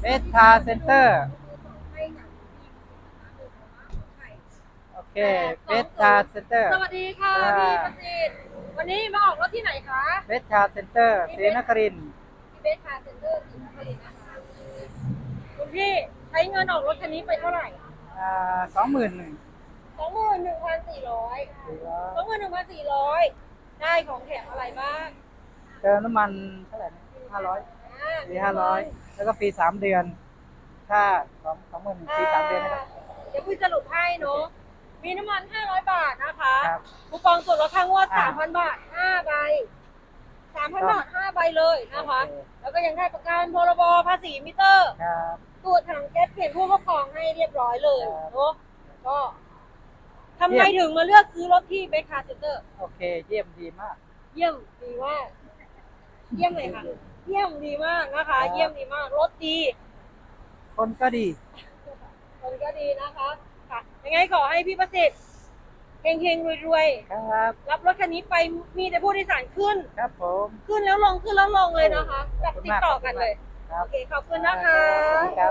เบสทาเซ็นเตอร์ โอเค เบสทาเซ็นเตอร์ สวัสดีค่ะอ่าพี่ประสิทธิ์วันนี้มาออกรถที่ไหนคะ เบสทาเซ็นเตอร์ศรีนครินทร์ที่เบสคาร์เซ็นเตอร์ศรีนครินทร์นะคะคุณพี่ใช้เงินออกรถคันนี้ไปเท่าไหร่อ่าสองหมื่นหนึ่งสองหมื่นหนึ่งพันสี่ร้อยสองหมื่นหนึ่งพันสี่ร้อยได้ของแถมอะไรบ้างเจอน้ำมันเท่าไหร่ห้าร้อย อ่าฟรีห้าร้อยแล้วก็ฟรีสามเดือนถ้าสองสองหมื่นฟรีสามเดือนนะครับ เดี๋ยวคุยสรุปให้เนาะมีน้ำมันห้าร้อยบาทนะคะครับคูปองส่วนลดค่างวดอ่าสามพันบาทห้าใบสามพันบาทห้าใบเลยนะคะ โอเคแล้วก็ยังได้ประกันพรบภาษีมิเตอร์ ครับ ตรวจถังแก๊สเปลี่ยนผู้ครอบครองให้เรียบร้อยเลยครับเนาะก็ทำไมถึงมาเลือกซื้อรถที่เบคคาร์เซ็นเตอร์ โอเค เยี่ยมดีมาก เยี่ยมดีมากเยี่ยมเลยค่ะ เยี่ยมดีมากนะคะ ครับ เยี่ยมดีมาก รถดี คนก็ดี คนก็ดีนะคะค่ะยังไงขอให้พี่ประสิทธิ์เฮงๆรวยครับ ๆ รับรถคันนี้ไปมีแต่ผู้โดยสารขึ้น ครับผม ขึ้นแล้วลงขึ้นแล้วลงเลยนะคะ แบบขอบคุณติดมากต่อกันเลย ครับ โอเค ขอบคุณนะคะครับสวัสดีค่ะ